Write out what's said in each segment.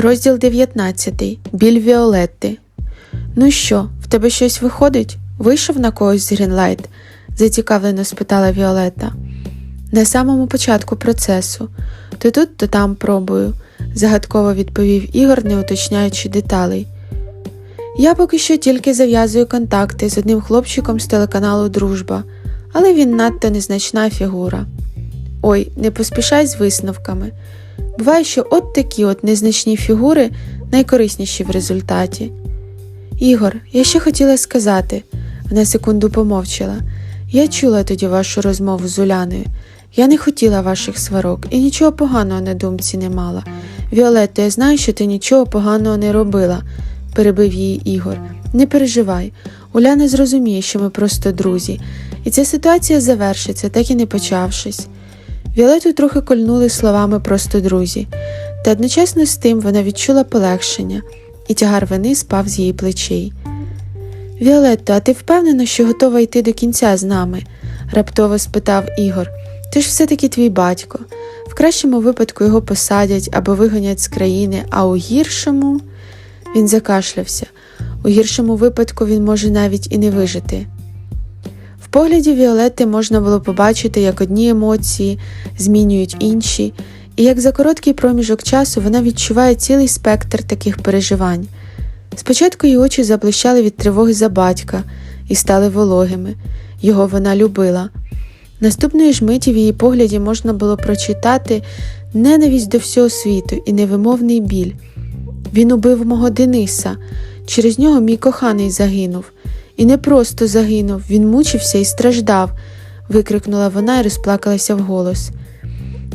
Розділ 19. Біль Віолетти. Ну що, в тебе щось виходить? Вийшов на когось з Грінлайт? зацікавлено спитала Віолетта. На самому початку процесу. То тут, то там пробую, загадково відповів Ігор, не уточняючи деталей. Я поки що тільки зав'язую контакти з одним хлопчиком з телеканалу Дружба, але він надто незначна фігура. Ой, не поспішай з висновками. Буває, що от такі от незначні фігури найкорисніші в результаті. Ігор, я ще хотіла сказати, вона секунду помовчала. Я чула тоді вашу розмову з Уляною. Я не хотіла ваших сварок і нічого поганого на думці не мала. Віолетто, я знаю, що ти нічого поганого не робила, перебив її Ігор. Не переживай. Уляна зрозуміє, що ми просто друзі, і ця ситуація завершиться, так і не почавшись. Віолету трохи кольнули словами просто друзі, та одночасно з тим вона відчула полегшення, і тягар вини спав з її плечей. Віолетто, а ти впевнена, що готова йти до кінця з нами? раптово спитав Ігор. Ти ж все-таки твій батько. В кращому випадку його посадять або вигонять з країни, а у гіршому він закашлявся. У гіршому випадку він може навіть і не вижити. Погляді Віолетти можна було побачити, як одні емоції змінюють інші, і як за короткий проміжок часу вона відчуває цілий спектр таких переживань. Спочатку її очі заблищали від тривоги за батька і стали вологими. Його вона любила. Наступної ж миті в її погляді можна було прочитати ненависть до всього світу і невимовний біль. Він убив мого Дениса, через нього мій коханий загинув. І не просто загинув, він мучився і страждав, викрикнула вона і розплакалася вголос.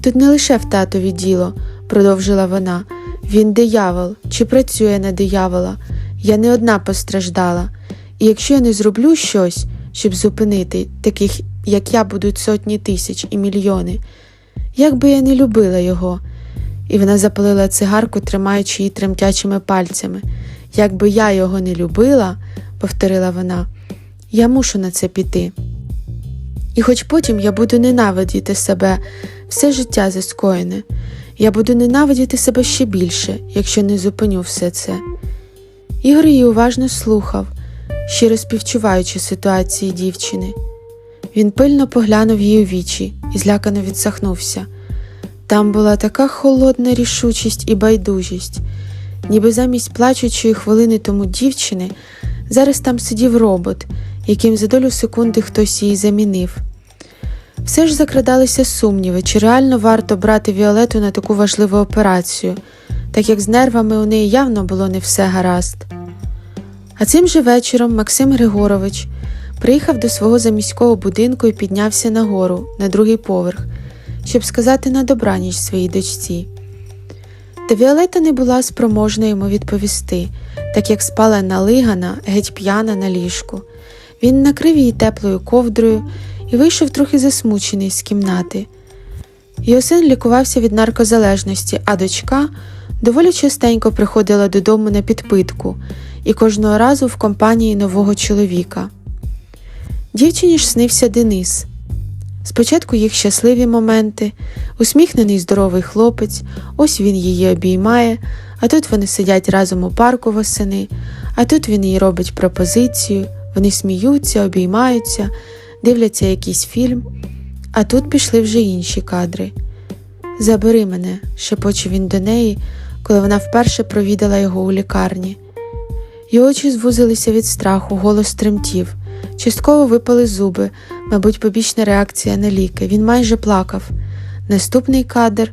Тут не лише в татові діло, продовжила вона. Він диявол чи працює на диявола. Я не одна постраждала. І якщо я не зроблю щось, щоб зупинити таких, як я, будуть сотні тисяч і мільйони, як би я не любила його, і вона запалила цигарку, тримаючи її тремтячими пальцями. Якби я його не любила, повторила вона, я мушу на це піти. І хоч потім я буду ненавидіти себе все життя за скоєне, я буду ненавидіти себе ще більше, якщо не зупиню все це. Ігор її уважно слухав, щиро співчуваючи ситуації дівчини. Він пильно поглянув їй у вічі і злякано відсахнувся. Там була така холодна рішучість і байдужість, ніби замість плачучої хвилини тому дівчини зараз там сидів робот, яким за долю секунди хтось її замінив. Все ж закрадалися сумніви, чи реально варто брати Віолету на таку важливу операцію, так як з нервами у неї явно було не все гаразд. А цим же вечором Максим Григорович приїхав до свого заміського будинку і піднявся нагору, на другий поверх, щоб сказати на добраніч своїй дочці. Та Віолета не була спроможна йому відповісти, так як спала налигана, геть п'яна на ліжку. Він накрив її теплою ковдрою і вийшов трохи засмучений з кімнати. Його син лікувався від наркозалежності, а дочка доволі частенько приходила додому на підпитку і кожного разу в компанії нового чоловіка. Дівчині ж снився Денис. Спочатку їх щасливі моменти, усміхнений здоровий хлопець, ось він її обіймає, а тут вони сидять разом у парку восени, а тут він їй робить пропозицію, вони сміються, обіймаються, дивляться якийсь фільм, а тут пішли вже інші кадри. Забери мене, шепоче він до неї, коли вона вперше провідала його у лікарні. Його очі звузилися від страху, голос тремтів. Частково випали зуби, мабуть, побічна реакція на ліки. Він майже плакав. Наступний кадр.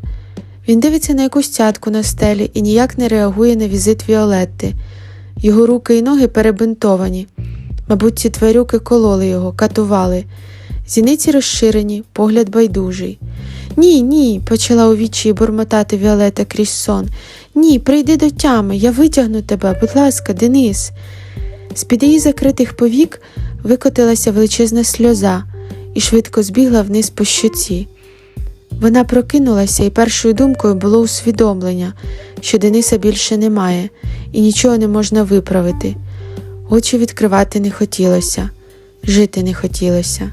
Він дивиться на якусь цятку на стелі і ніяк не реагує на візит Віолетти. Його руки і ноги перебинтовані. Мабуть, ці тварюки кололи його, катували. Зіниці розширені, погляд байдужий. Ні, ні, почала у вічі бурмотати Віолета крізь сон. Ні, прийди до тями, я витягну тебе, будь ласка, Денис. З-під її закритих повік викотилася величезна сльоза і швидко збігла вниз по щоці. Вона прокинулася, і першою думкою було усвідомлення, що Дениса більше немає і нічого не можна виправити. Очі відкривати не хотілося, жити не хотілося.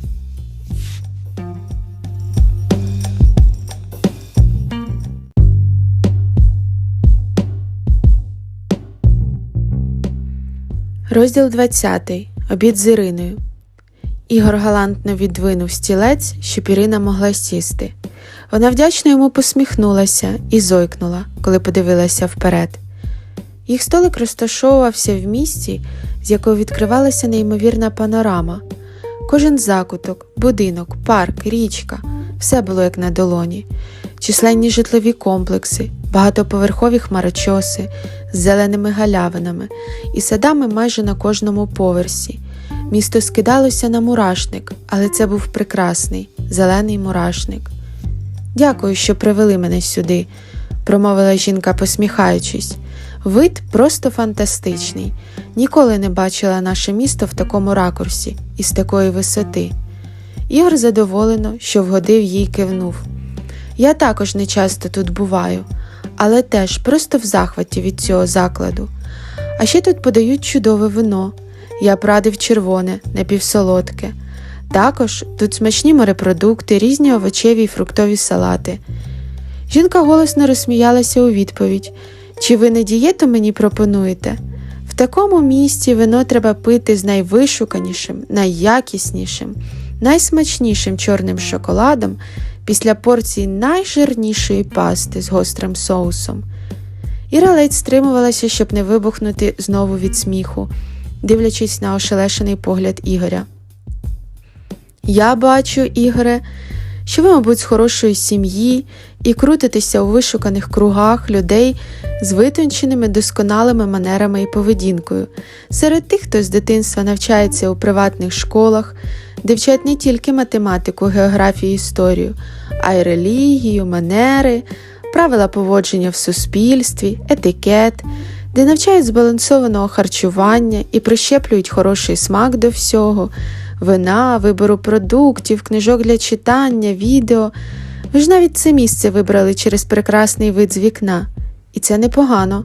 Розділ 20. Обід з Іриною. Ігор галантно віддвинув стілець, щоб Ірина могла сісти. Вона вдячно йому посміхнулася і зойкнула, коли подивилася вперед. Їх столик розташовувався в місці, з якого відкривалася неймовірна панорама. Кожен закуток, будинок, парк, річка все було як на долоні. Численні житлові комплекси, багатоповерхові хмарочоси з зеленими галявинами і садами майже на кожному поверсі. Місто скидалося на мурашник, але це був прекрасний зелений мурашник. Дякую, що привели мене сюди, промовила жінка, посміхаючись. Вид просто фантастичний. Ніколи не бачила наше місто в такому ракурсі і з такої висоти. Ігор задоволено, що вгодив їй кивнув. Я також не часто тут буваю, але теж просто в захваті від цього закладу. А ще тут подають чудове вино. Я прадив червоне, напівсолодке. Також тут смачні морепродукти, різні овочеві й фруктові салати. Жінка голосно розсміялася у відповідь Чи ви не дієту мені пропонуєте? В такому місті вино треба пити з найвишуканішим, найякіснішим, найсмачнішим чорним шоколадом після порції найжирнішої пасти з гострим соусом. Іра ледь стримувалася, щоб не вибухнути знову від сміху, дивлячись на ошелешений погляд Ігоря. Я бачу, Ігоре, що ви, мабуть, з хорошої сім'ї і крутитеся у вишуканих кругах людей з витонченими досконалими манерами і поведінкою, серед тих, хто з дитинства навчається у приватних школах, де вчать не тільки математику, географію, історію, а й релігію, манери, правила поводження в суспільстві, етикет, де навчають збалансованого харчування і прищеплюють хороший смак до всього, вина, вибору продуктів, книжок для читання, відео. Ви ж навіть це місце вибрали через прекрасний вид з вікна. І це непогано,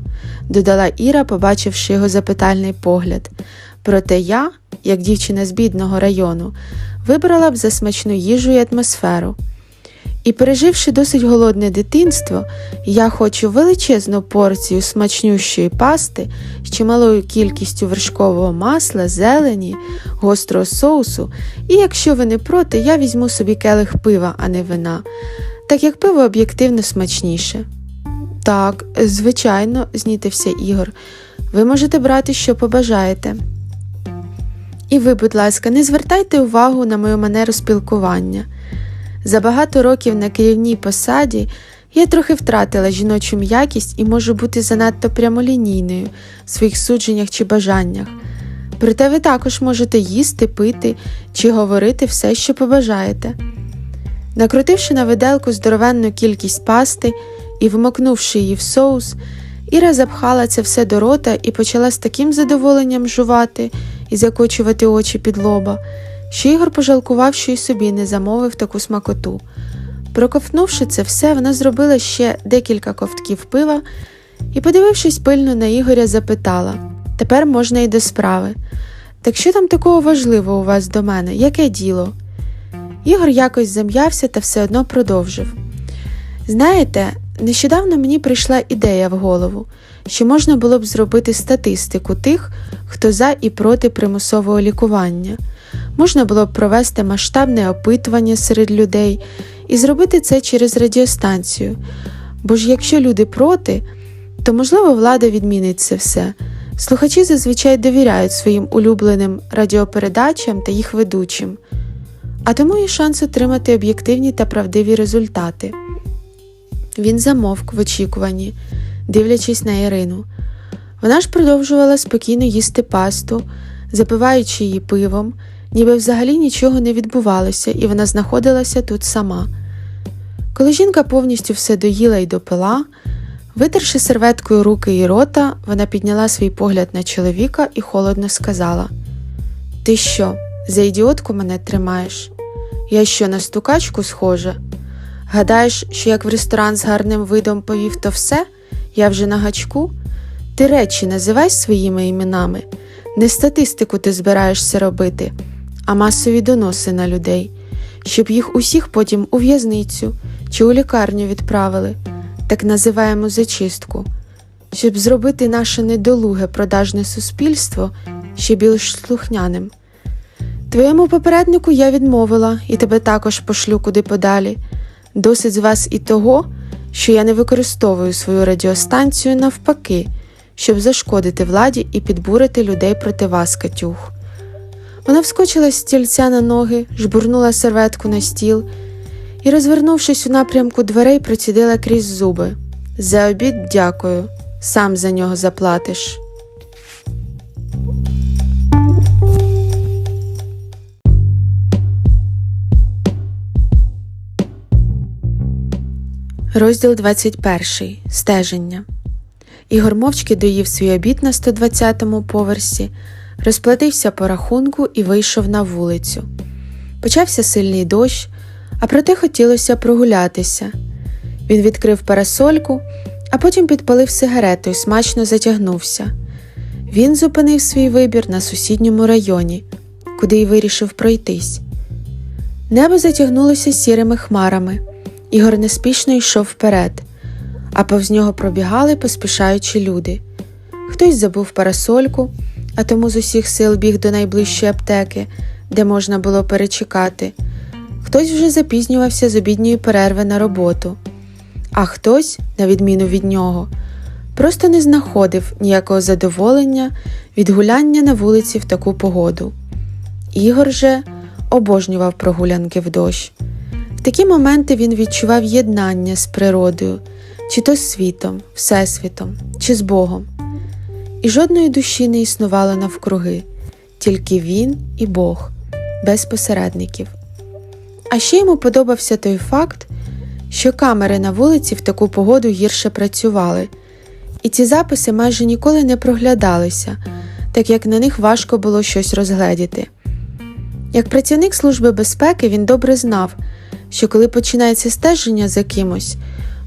додала Іра, побачивши його запитальний погляд. Проте я, як дівчина з бідного району, вибрала б за смачну їжу і атмосферу. І, переживши досить голодне дитинство, я хочу величезну порцію смачнющої пасти з чималою кількістю вершкового масла, зелені, гострого соусу, і якщо ви не проти, я візьму собі келих пива, а не вина, так як пиво об'єктивно смачніше. Так, звичайно, знітився Ігор, ви можете брати, що побажаєте. І ви, будь ласка, не звертайте увагу на мою манеру спілкування. За багато років на керівній посаді я трохи втратила жіночу м'якість і можу бути занадто прямолінійною в своїх судженнях чи бажаннях. Проте ви також можете їсти, пити чи говорити все, що побажаєте. Накрутивши на виделку здоровенну кількість пасти і вмокнувши її в соус, Іра запхала це все до рота і почала з таким задоволенням жувати і закочувати очі під лоба, що Ігор пожалкував, що й собі не замовив таку смакоту. Проковтнувши це все, вона зробила ще декілька ковтків пива і, подивившись пильно на Ігоря, запитала Тепер можна й до справи. Так що там такого важливого у вас до мене? Яке діло? Ігор якось зам'явся та все одно продовжив. Знаєте, нещодавно мені прийшла ідея в голову, що можна було б зробити статистику тих, хто за і проти примусового лікування. Можна було б провести масштабне опитування серед людей і зробити це через радіостанцію. Бо ж якщо люди проти, то можливо влада відмінить це все. Слухачі зазвичай довіряють своїм улюбленим радіопередачам та їх ведучим, а тому є шанс отримати об'єктивні та правдиві результати. Він замовк в очікуванні, дивлячись на Ірину. Вона ж продовжувала спокійно їсти пасту, запиваючи її пивом, ніби взагалі нічого не відбувалося, і вона знаходилася тут сама. Коли жінка повністю все доїла і допила, витерши серветкою руки і рота, вона підняла свій погляд на чоловіка і холодно сказала: Ти що, за ідіотку мене тримаєш? Я що на стукачку схожа? Гадаєш, що як в ресторан з гарним видом повів, то все? Я вже на гачку? Ти речі називай своїми іменами. Не статистику ти збираєшся робити, а масові доноси на людей, щоб їх усіх потім у в'язницю чи у лікарню відправили, так називаємо зачистку, щоб зробити наше недолуге продажне суспільство ще більш слухняним. Твоєму попереднику я відмовила і тебе також пошлю куди подалі. Досить з вас і того, що я не використовую свою радіостанцію навпаки, щоб зашкодити владі і підбурити людей проти вас, Катюх. Вона вскочила з стільця на ноги, жбурнула серветку на стіл і, розвернувшись у напрямку дверей, процідила крізь зуби. За обід дякую, сам за нього заплатиш. Розділ 21. Стеження. Ігор мовчки доїв свій обід на 120-му поверсі, розплатився по рахунку і вийшов на вулицю. Почався сильний дощ, а проте хотілося прогулятися. Він відкрив парасольку, а потім підпалив сигарету і смачно затягнувся. Він зупинив свій вибір на сусідньому районі, куди й вирішив пройтись. Небо затягнулося сірими хмарами. Ігор неспішно йшов вперед, а повз нього пробігали поспішаючі люди. Хтось забув парасольку, а тому з усіх сил біг до найближчої аптеки, де можна було перечекати. Хтось вже запізнювався з обідньої перерви на роботу, а хтось, на відміну від нього, просто не знаходив ніякого задоволення від гуляння на вулиці в таку погоду. Ігор же обожнював прогулянки в дощ. Такі моменти він відчував єднання з природою, чи то з світом, всесвітом, чи з Богом. І жодної душі не існувало навкруги, тільки він і Бог, без посередників. А ще йому подобався той факт, що камери на вулиці в таку погоду гірше працювали, і ці записи майже ніколи не проглядалися, так як на них важко було щось розгледіти. Як працівник Служби безпеки він добре знав, що коли починається стеження за кимось,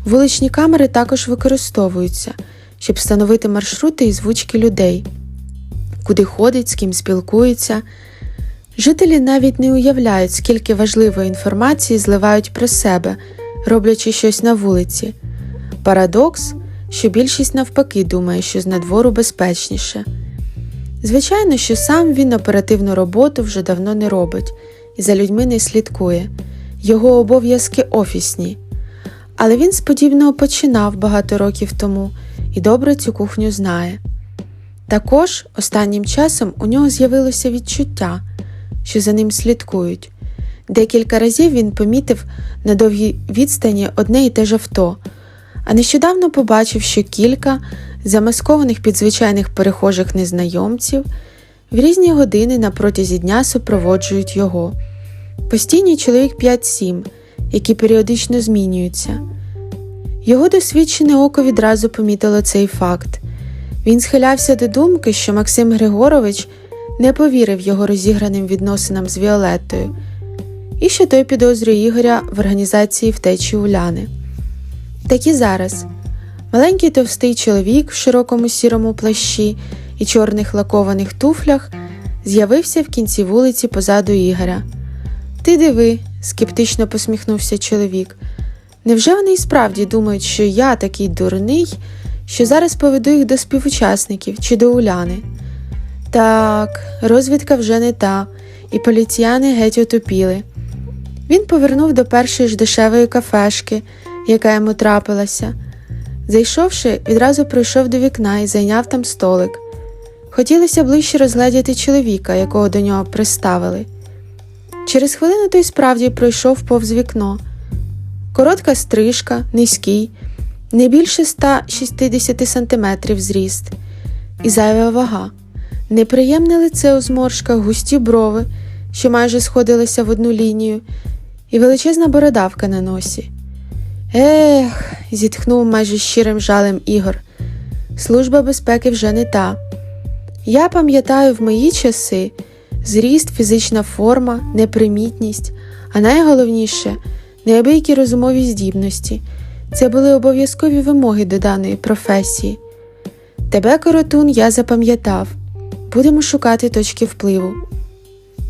вуличні камери також використовуються, щоб встановити маршрути і звучки людей, куди ходить, з ким спілкується. Жителі навіть не уявляють, скільки важливої інформації зливають про себе, роблячи щось на вулиці. Парадокс, що більшість навпаки думає, що з надвору безпечніше. Звичайно, що сам він оперативну роботу вже давно не робить і за людьми не слідкує, його обов'язки офісні. Але він з починав багато років тому і добре цю кухню знає. Також останнім часом у нього з'явилося відчуття, що за ним слідкують. Декілька разів він помітив на довгій відстані одне і те ж авто, а нещодавно побачив, що кілька замаскованих під звичайних перехожих незнайомців в різні години на протязі дня супроводжують його. Постійні чоловік 5-7, які періодично змінюються. Його досвідчене око відразу помітило цей факт. Він схилявся до думки, що Максим Григорович не повірив його розіграним відносинам з Віолеттою, і що той підозрює Ігоря в організації втечі Уляни. Так і зараз. Маленький товстий чоловік в широкому сірому плащі і чорних лакованих туфлях з'явився в кінці вулиці позаду Ігоря. Ти диви, скептично посміхнувся чоловік. Невже вони і справді думають, що я такий дурний, що зараз поведу їх до співучасників чи до Уляни? Так, розвідка вже не та, і поліціяни геть отопіли. Він повернув до першої ж дешевої кафешки, яка йому трапилася. Зайшовши, відразу пройшов до вікна і зайняв там столик. Хотілося ближче розгледіти чоловіка, якого до нього приставили. Через хвилину той справді пройшов повз вікно. Коротка стрижка, низький, не більше 160 сантиметрів зріст, і зайва вага, неприємне лице у зморшках, густі брови, що майже сходилися в одну лінію, і величезна бородавка на носі. Ех, зітхнув майже щирим жалем Ігор. Служба безпеки вже не та. Я пам'ятаю в мої часи зріст, фізична форма, непримітність, а найголовніше неабиякі розумові здібності. Це були обов'язкові вимоги до даної професії. Тебе, коротун, я запам'ятав. Будемо шукати точки впливу.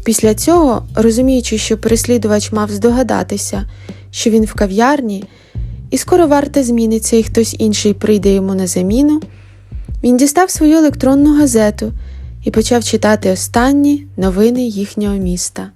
Після цього, розуміючи, що переслідувач мав здогадатися, що він в кав'ярні, і скоро варта зміниться, і хтось інший прийде йому на заміну, він дістав свою електронну газету і почав читати останні новини їхнього міста.